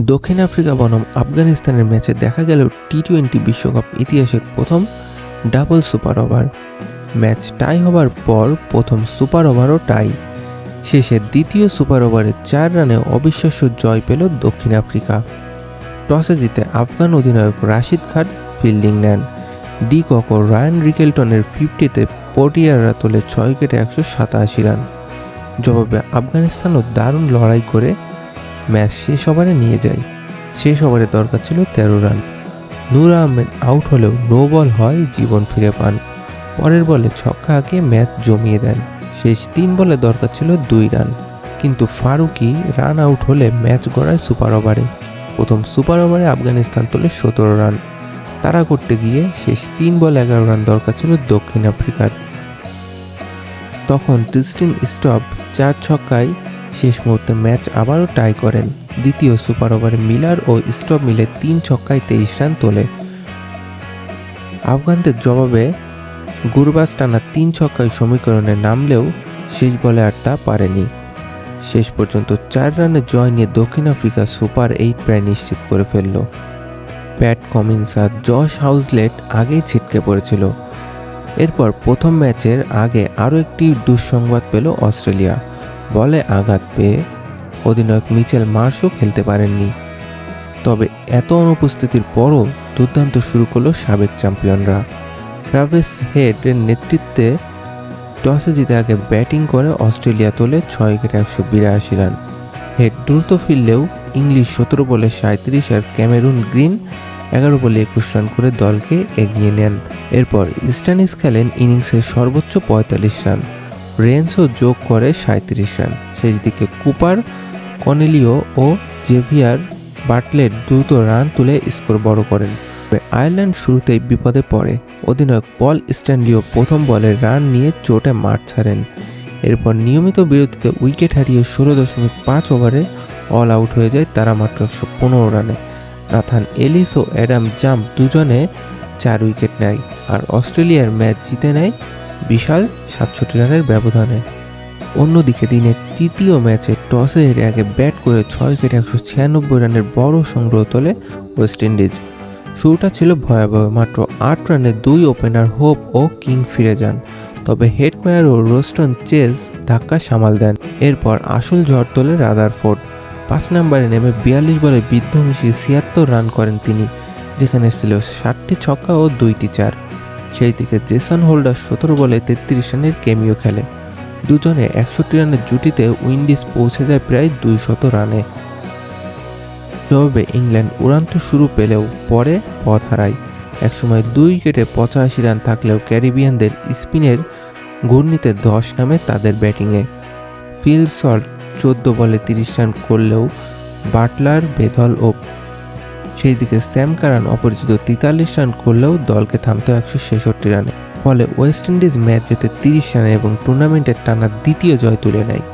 দক্ষিণ আফ্রিকা বনাম আফগানিস্তানের ম্যাচে দেখা গেল টি টোয়েন্টি বিশ্বকাপ ইতিহাসের প্রথম double super over. Match tie হবার পর প্রথম সুপার ওভারও টাই। শেষে দ্বিতীয় সুপার ওভারে চার রানে অবিশ্বাস্য জয় পেল দক্ষিণ আফ্রিকা। টসে জিতে আফগান অধিনায়ক রাশিদ খান ফিল্ডিং নেন। ডি কক ও রায়ান রিকেলটনের ফিফটিতে পটিয়াররা তোলে ছয় উইকেটে একশো সাতাশি রান। জবাবে আফগানিস্তানও দারুণ লড়াই করে ম্যাচ শেষ ওভারে নিয়ে যায়। শেষ ওভারে দরকার ছিল তেরো রান। নূর আহমেদ আউট হলেও নো বল হয়, জীবন ফিরে পান। পরের বলে ছক্কা আঁকে ম্যাচ জমিয়ে দেন। শেষ তিন বলে দরকার ছিল দুই রান। কিন্তু ফারুকি রান আউট হলে ম্যাচ গড়ায় সুপার ওভারে। প্রথম সুপার ওভারে আফগানিস্তান তোলে সতেরো রান। তারা করতে গিয়ে শেষ তিন বল এগারো রান দরকার ছিল দক্ষিণ আফ্রিকার। তখন ক্রিস্টিন স্টপ চার ছক্কায় শেষ মুহূর্তে ম্যাচ আবারও টাই করেন। দ্বিতীয় সুপার ওভারে মিলার ও স্টপ মিলে তিন ছক্কায় তেইশ রান তোলে। আফগানদের জবাবে গুরবাস টানা তিন ছক্কায় সমীকরণে নামলেও শেষ বলে আর তা পারেনি। শেষ পর্যন্ত চার রানে জয় নিয়ে দক্ষিণ আফ্রিকা সুপার এইট প্রায় নিশ্চিত করে ফেলল। প্যাট কমিন্স আর জশ হাউসলেট আগেই ছিটকে পড়েছিল। এরপর প্রথম ম্যাচের আগে আরও একটি দুঃসংবাদ পেল অস্ট্রেলিয়া। বলে আঘাত পেয়ে অধিনায়ক মিচেল মার্শও খেলতে পারেননি। তবে এত অনুপস্থিতির পরও দুর্দান্ত শুরু করল সাবেক চ্যাম্পিয়নরা। ট্রাভেস হেডের নেতৃত্বে টসে জিতে আগে ব্যাটিং করে অস্ট্রেলিয়া তোলে ছয় উইকেট, একশো বিরাশি রান। হেড দ্রুত ফিরলেও ইংলিশ সতেরো বলে সাঁত্রিশ আর ক্যামেরুন গ্রিন এগারো বলে একুশ রান করে দলকে এগিয়ে নেন। এরপর ইস্টার্নিস খেলেন ইনিংসের সর্বোচ্চ পঁয়তাল্লিশ রান। রেন্সও যোগ করে সাঁত্রিশ রান। শেষ দিকে কুপার, কনেলিও ও জেভিয়ার বাটলেট দ্রুত রান তুলে স্কোর বড় করেন। আয়ারল্যান্ড শুরুতেই বিপদে পড়ে। অধিনায়ক পল স্ট্যান্ডিও প্রথম বলে রান নিয়ে চোটে মাঠ ছাড়েন। এরপর নিয়মিত বিরতিতে উইকেট হারিয়ে ষোলো দশমিক পাঁচ ওভারে অল আউট হয়ে যায় তারা মাত্র একশো পনেরো রানে। নাথান এলিস ও অ্যাডাম জাম্প দুজনে চার উইকেট নেয়। আর অস্ট্রেলিয়ার ম্যাচ জিতে নেয় বিশাল সাতষট্টি রানের ব্যবধানে। অন্যদিকে দিনের তৃতীয় ম্যাচে টসে হেরে আগে ব্যাট করে ছয় উইকেট একশো ছিয়ানব্বই রানের বড় সংগ্রহ তোলে ওয়েস্ট ইন্ডিজ। শুরুটা ছিল ভয়াবহ, মাত্র আট রানে দুই ওপেনার হোপ ও কিং ফিরে যান। তবে হেডমায়ার ও রোস্টন চেজ ধাক্কা সামাল দেন। এরপর আসল ঝড় তোলে রাদার রাদারফোর্ড। পাঁচ নম্বরে নেমে বিয়াল্লিশ বলে মিশিয়ে ছিয়াত্তর রান করেন তিনি, যেখানে ছিল ষাটটি ছক্কা ও দুইটি চার। সেই দিকে জেসন হোল্ডার সতেরো বলে তেত্রিশ রানের কেমিও খেলে। দুজনে একষট্টি রানের জুটিতে উইন্ডিজ পৌঁছে যায় প্রায় দুইশত রানে। জবাবে ইংল্যান্ড উড়ান্ত শুরু পেলেও পরে পথ হারায়। একসময় দুই উইকেটে পঁচাশি রান থাকলেও ক্যারিবিয়ানদের স্পিনের ঘূর্ণিতে দশ নামে তাদের ব্যাটিংয়ে। ফিল সল্ট চোদ্দ বলে তিরিশ রান করলেও বাটলার, বেথল ও সেই দিকে স্যাম কারান অপরিচিত তেতাল্লিশ রান করলেও দলকে থামতে একশো ছেষট্টি রানে। ফলে ওয়েস্ট ইন্ডিজ ম্যাচ জেতে তিরিশ রানে এবং টুর্নামেন্টের টানা দ্বিতীয় জয় তুলে নেয়।